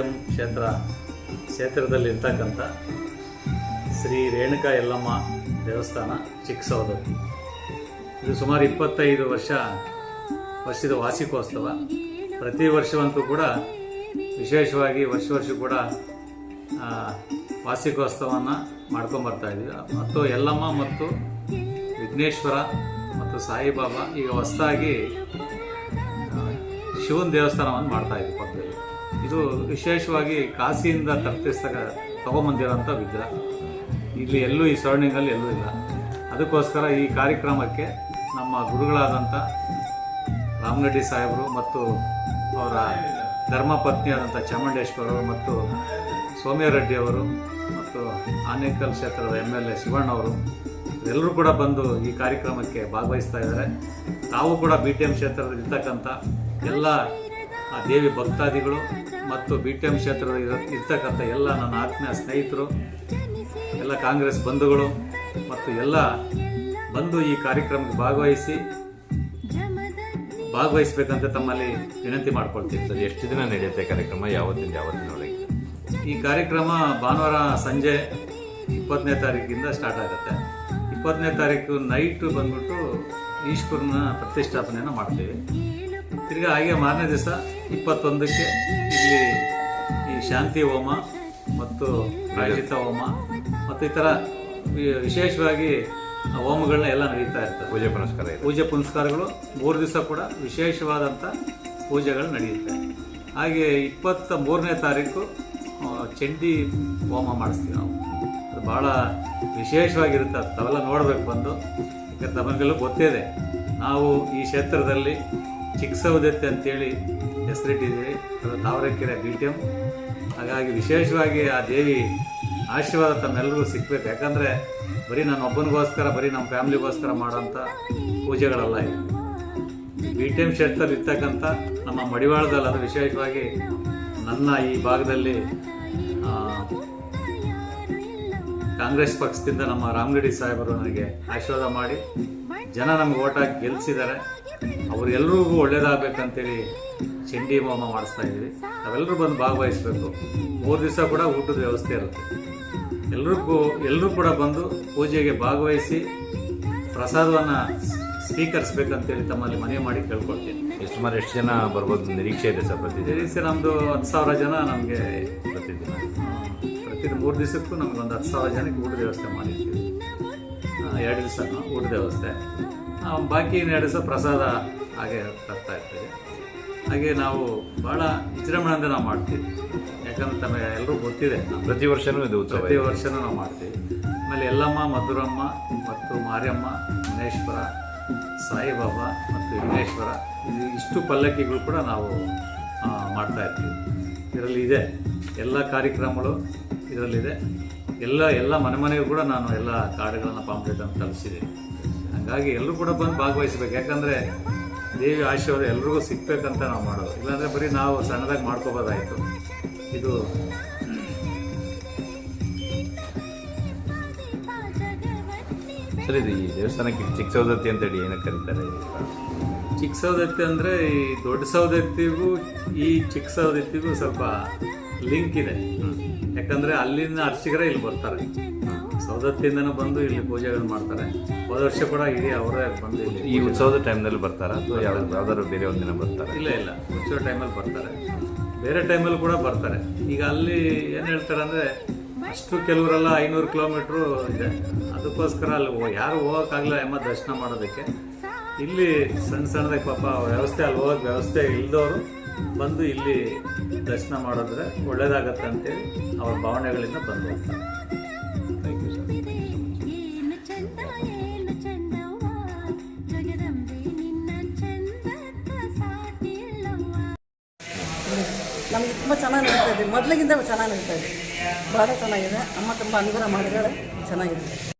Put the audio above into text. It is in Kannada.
ಎಂ ಕ್ಷೇತ್ರ ಕ್ಷೇತ್ರದಲ್ಲಿರ್ತಕ್ಕಂಥ ಶ್ರೀ ರೇಣುಕಾ ಯಲ್ಲಮ್ಮ ದೇವಸ್ಥಾನ ಚಿಕ್ಕಸೌದತ್ತಿ ಇದು ಸುಮಾರು ಇಪ್ಪತ್ತೈದು ವರ್ಷ ವರ್ಷದ ವಾರ್ಷಿಕೋತ್ಸವ. ಪ್ರತಿ ವರ್ಷವಂತೂ ಕೂಡ ವಿಶೇಷವಾಗಿ ವರ್ಷ ವರ್ಷ ಕೂಡ ವಾರ್ಷಿಕೋತ್ಸವವನ್ನು ಇದ್ದೀವಿ. ಮತ್ತು ಯಲ್ಲಮ್ಮ ಮತ್ತು ವಿಘ್ನೇಶ್ವರ ಮತ್ತು ಸಾಯಿಬಾಬಾ ಈಗ ಹೊಸದಾಗಿ ಶಿವನ ದೇವಸ್ಥಾನವನ್ನು ಮಾಡ್ತಾ ಇದ್ವಿ ಪಕ್ಕದಲ್ಲಿ. ಇದು ವಿಶೇಷವಾಗಿ ಕಾಶಿಯಿಂದ ತಪ್ಪಿಸಿದಾಗ ತಗೊಂಬಂದಿರೋಂಥ ವಿಗ್ರಹ. ಇಲ್ಲಿ ಎಲ್ಲೂ ಈ ಸರೌಂಡಿಂಗಲ್ಲಿ ಎಲ್ಲೂ ಇಲ್ಲ. ಅದಕ್ಕೋಸ್ಕರ ಈ ಕಾರ್ಯಕ್ರಮಕ್ಕೆ ನಮ್ಮ ಗುರುಗಳಾದಂಥ ರಾಮರೆಡ್ಡಿ ಸಾಹೇಬರು ಮತ್ತು ಅವರ ಧರ್ಮಪತ್ನಿಯಾದಂಥ ಚಾಮುಂಡೇಶ್ವರರು ಮತ್ತು ಸೋಮ್ಯರೆಡ್ಡಿ ಅವರು ಮತ್ತು ಆನೇಕಲ್ ಕ್ಷೇತ್ರದ ಎಂ ಎಲ್ ಎ ಶಿವಣ್ಣವರು ಎಲ್ಲರೂ ಕೂಡ ಬಂದು ಈ ಕಾರ್ಯಕ್ರಮಕ್ಕೆ ಭಾಗವಹಿಸ್ತಾ ಇದ್ದಾರೆ. ತಾವು ಕೂಡ ಬಿ ಟಿ ಎಂ ಕ್ಷೇತ್ರದಲ್ಲಿ ಇರ್ತಕ್ಕಂಥ ಎಲ್ಲ ಆ ದೇವಿ ಭಕ್ತಾದಿಗಳು ಮತ್ತು ಬಿ ಟಿ ಎಂ ಕ್ಷೇತ್ರದ ಇರ- ಇರ್ತಕ್ಕಂಥ ಎಲ್ಲ ನನ್ನ ಆತ್ಮೀಯ ಸ್ನೇಹಿತರು ಎಲ್ಲ ಕಾಂಗ್ರೆಸ್ ಬಂಧುಗಳು ಮತ್ತು ಎಲ್ಲ ಬಂದು ಈ ಕಾರ್ಯಕ್ರಮಕ್ಕೆ ಭಾಗವಹಿಸಿ ಭಾಗವಹಿಸಬೇಕಂತ ತಮ್ಮಲ್ಲಿ ವಿನಂತಿ ಮಾಡ್ಕೊಳ್ತೀನಿ ಸರ್ ಎಷ್ಟು ದಿನ ನಡೆಯುತ್ತೆ ಕಾರ್ಯಕ್ರಮ? ಯಾವತ್ತಿಂದ ಯಾವತ್ತಿನವರೆಗೆ? ಈ ಕಾರ್ಯಕ್ರಮ ಭಾನುವಾರ ಸಂಜೆ ಇಪ್ಪತ್ತನೇ ತಾರೀಕಿಂದ ಸ್ಟಾರ್ಟ್ ಆಗುತ್ತೆ. ಇಪ್ಪತ್ತನೇ ತಾರೀಕು ನೈಟು ಬಂದ್ಬಿಟ್ಟು ಈಶ್ವರನ ಪ್ರತಿಷ್ಠಾಪನೆಯನ್ನು ಮಾಡ್ತೀವಿ. ತಿರ್ಗಾ ಹಾಗೆ ಮಾರನೇ ದಿವಸ ಇಪ್ಪತ್ತೊಂದಕ್ಕೆ ಇಲ್ಲಿ ಈ ಶಾಂತಿ ಹೋಮ ಮತ್ತು ರಾಜಿತ ಹೋಮ ಮತ್ತು ಈ ಥರ ವಿಶೇಷವಾಗಿ ಹೋಮಗಳನ್ನ ಎಲ್ಲ ನಡೀತಾ ಇರ್ತವೆ ಪೂಜೆ ಪುನಸ್ಕಾರ ಇದೆ. ಪೂಜೆ ಪುನಸ್ಕಾರಗಳು ಮೂರು ದಿವಸ ಕೂಡ ವಿಶೇಷವಾದಂಥ ಪೂಜೆಗಳು ನಡೆಯುತ್ತೆ ಹಾಗೆ ಇಪ್ಪತ್ತ ಮೂರನೇ ತಾರೀಕು ಚಂಡಿ ಹೋಮ ಮಾಡಿಸ್ತೀವಿ ನಾವು. ಅದು ಭಾಳ ವಿಶೇಷವಾಗಿರುತ್ತೆ. ಅದು ತಾವೆಲ್ಲ ನೋಡಬೇಕು ಬಂದು. ಯಾಕಂದ್ರೆ ತಮಗೆಲ್ಲ ಗೊತ್ತಿದೆ ನಾವು ಈ ಕ್ಷೇತ್ರದಲ್ಲಿ ಚಿಕ್ಕಸೌದತ್ತಿ ಅಂತೇಳಿ ಹೆಸರಿಟ್ಟಿದ್ದೀವಿ. ಅದು ತಾವರೆಕೆರೆ ಎಂ ಹಾಗಾಗಿ ವಿಶೇಷವಾಗಿ ಆ ದೇವಿ ಆಶೀರ್ವಾದ ತಮ್ಮೆಲ್ಲರಿಗೂ ಸಿಕ್ಬೇಕು ಯಾಕಂದರೆ ಬರೀ ನನ್ನ ಒಬ್ಬನಿಗೋಸ್ಕರ, ಬರೀ ನಮ್ಮ ಫ್ಯಾಮ್ಲಿಗೋಸ್ಕರ ಮಾಡೋಂಥ ಪೂಜೆಗಳಲ್ಲ ಇದು ಬಿ ಟಿ ಎಂ ಕ್ಷೇತ್ರದಲ್ಲಿ ಇರ್ತಕ್ಕಂಥ ನಮ್ಮ ಮಡಿವಾಳದಲ್ಲಿ ಅದು ವಿಶೇಷವಾಗಿ ನನ್ನ ಈ ಭಾಗದಲ್ಲಿ ಕಾಂಗ್ರೆಸ್ ಪಕ್ಷದಿಂದ ನಮ್ಮ ರಾಮ್ಗಡಿ ಸಾಹೇಬರು ನನಗೆ ಆಶೀರ್ವಾದ ಮಾಡಿ ಜನ ನಮ್ಗೆ ಓಟಾಗಿ ಗೆಲ್ಲಿಸಿದ್ದಾರೆ ಅವರೆಲ್ಲರಿಗೂ ಒಳ್ಳೇದಾಗಬೇಕಂತೇಳಿ ಚಂಡಿ ಹೋಮ ಮಾಡಿಸ್ತಾ ಇದ್ದೀವಿ. ನಾವೆಲ್ಲರೂ ಬಂದು ಭಾಗವಹಿಸಬೇಕು. ಮೂರು ದಿವಸ ಕೂಡ ಊಟದ ವ್ಯವಸ್ಥೆ ಇರುತ್ತೆ. ಎಲ್ರಿಗೂ ಎಲ್ಲರೂ ಕೂಡ ಬಂದು ಪೂಜೆಗೆ ಭಾಗವಹಿಸಿ ಪ್ರಸಾದವನ್ನು ಸ್ವೀಕರಿಸ್ಬೇಕಂತೇಳಿ ತಮ್ಮಲ್ಲಿ ಮನೆ ಮಾಡಿ ಕೇಳ್ಕೊಳ್ತೀನಿ. ಎಷ್ಟು ಸುಮಾರು ಎಷ್ಟು ಜನ ಬರ್ಬೋದು? ನಿರೀಕ್ಷೆ ಇದೆ ಸರ್ ಪ್ರತಿ ನಿರೀಕ್ಷೆ ನಮ್ಮದು ಹತ್ತು ಸಾವಿರ ಜನ ನಮಗೆ ಪ್ರತಿದಿನ. ಪ್ರತಿ ಮೂರು ದಿವಸಕ್ಕೂ ನಮ್ಗೆ ಒಂದು ಹತ್ತು ಸಾವಿರ ಜನಕ್ಕೆ ಊಟದ ವ್ಯವಸ್ಥೆ ಮಾಡಿರ್ತೀವಿ. ಎರಡು ದಿವಸ ಊಟದ ವ್ಯವಸ್ಥೆ. ಬಾಕಿ ಎರಡು ದಿವಸ ಪ್ರಸಾದ ಹಾಗೆ ತರ್ತಾ ಇರ್ತೀವಿ. ಹಾಗೆ ನಾವು ಭಾಳ ವಿಜೃಂಭಣೆಯಿಂದ ನಾವು ಮಾಡ್ತೀವಿ. ಯಾಕಂದ್ರೆ ತಮಗೆ ಎಲ್ಲರೂ ಗೊತ್ತಿದೆ. ಪ್ರತಿ ವರ್ಷನೂ ಇದು ಉತ್ಸವ ಪ್ರತಿ ವರ್ಷನೂ ನಾವು ಮಾಡ್ತೀವಿ. ಆಮೇಲೆ ಎಲ್ಲಮ್ಮ ಮಧುರಮ್ಮ ಮತ್ತು ಮಾರಿಯಮ್ಮ ಮುನೇಶ್ವರ ಸಾಯಿಬಾಬಾ ಮತ್ತು ವಿಘ್ನೇಶ್ವರ ಇದು ಇಷ್ಟು ಪಲ್ಲಕ್ಕಿಗಳು ಕೂಡ ನಾವು ಮಾಡ್ತಾ ಇರ್ತೀವಿ. ಇದರಲ್ಲಿ ಇದೆ. ಎಲ್ಲ ಕಾರ್ಯಕ್ರಮಗಳು ಇದರಲ್ಲಿದೆ. ಎಲ್ಲ ಎಲ್ಲ ಮನೆ ಮನೆಗೂ ಕೂಡ ನಾನು ಎಲ್ಲ ಕಾರ್ಡ್ಗಳನ್ನು ಅಂತ ತಲುಪಿಸಿದ್ದೀನಿ ಹಾಗಾಗಿ ಎಲ್ಲರೂ ಕೂಡ ಬಂದು ಭಾಗವಹಿಸ್ಬೇಕು. ಯಾಕಂದರೆ ದೇವಿ ಆಶೀರ್ವಾದ ಎಲ್ರಿಗೂ ಸಿಗ್ಬೇಕಂತ ನಾವು ಮಾಡೋದು. ಇಲ್ಲಾಂದರೆ ಬರೀ ನಾವು ಸಣ್ಣದಾಗಿ ಮಾಡ್ಕೋಬೋದಾಯಿತು. ಇದು ಸರಿ ಇದು ಈ ದೇವಸ್ಥಾನಕ್ಕೆ ಚಿಕ್ಕ ಸೌದತ್ತಿ ಅಂತೇಳಿ ಏನಕ್ಕೆ ಕರೀತಾರೆ? ಚಿಕ್ಕ ಸೌದತ್ತಿ ಅಂದರೆ ಈ ದೊಡ್ಡ ಸೌದತ್ತಿಗೂ ಈ ಚಿಕ್ಕ ಸೌದತ್ತಿಗೂ ಸ್ವಲ್ಪ ಲಿಂಕ್ ಇದೆ. ಯಾಕಂದರೆ ಅಲ್ಲಿನ ಅರ್ಚಕರೇ ಇಲ್ಲಿ ಬರ್ತಾರೆ. ಸೌದತ್ತಿಯಿಂದನೂ ಬಂದು ಇಲ್ಲಿ ಪೂಜೆಗಳು ಮಾಡ್ತಾರೆ. ಹೋದ ವರ್ಷ ಕೂಡ ಇಡೀ ಅವರೇ ಬಂದು ಇಲ್ಲಿ ಈ ಉತ್ಸವದ ಟೈಮ್ನಲ್ಲಿ ಬರ್ತಾರೆ? ಅಥವಾ ಯಾವ ಯಾವ್ದಾದ್ರು ಬೇರೆ ಒಂದಿನ ಬರ್ತಾರೆ? ಇಲ್ಲ ಇಲ್ಲ. ಉತ್ಸವ ಟೈಮಲ್ಲಿ ಬರ್ತಾರೆ. ಬೇರೆ ಟೈಮಲ್ಲಿ ಕೂಡ ಬರ್ತಾರೆ. ಈಗ ಅಲ್ಲಿ ಏನು ಹೇಳ್ತಾರೆ ಅಂದರೆ ಅಷ್ಟು ಕೆಲವರೆಲ್ಲ ಐನೂರು ಕಿಲೋಮೀಟ್ರು ಇದೆ. ಅದಕ್ಕೋಸ್ಕರ ಅಲ್ಲಿ ಯಾರು ಹೋಗೋಕ್ಕಾಗಲ್ಲ ಎಮ್ಮ ದರ್ಶನ ಮಾಡೋದಕ್ಕೆ. ಇಲ್ಲಿ ಸಣ್ಣ ಸಣ್ಣದಾಗಿ ಪಾಪ ವ್ಯವಸ್ಥೆ ಅಲ್ಲಿ ಹೋಗೋಕ್ಕೆ ವ್ಯವಸ್ಥೆ ಇಲ್ಲದವರು ಬಂದು ಇಲ್ಲಿ ದರ್ಶನ ಮಾಡಿದ್ರೆ ಒಳ್ಳೇದಾಗತ್ತೆ ಅಂತೇಳಿ ಅವ್ರ ಭಾವನೆಗಳಿಂದ ಬಂದು ಹೋಗ್ತಾರೆ. ಸಾಟಿಲ್ಲವ್ವ ನಮಗೆ ತುಂಬ ಚೆನ್ನಾಗಿ ನಡೀತಾ ಇದೆ. ಮೊದಲಿಗಿಂತ ಚೆನ್ನಾಗಿ ನಡೀತಾ ಇದೆ. ಭಾಳ ಚೆನ್ನಾಗಿದೆ. ಅಮ್ಮ ತುಂಬ ಅನುಗ್ರಹ ಮಾಡಿದ್ದಾರೆ ಚೆನ್ನಾಗಿದೆ.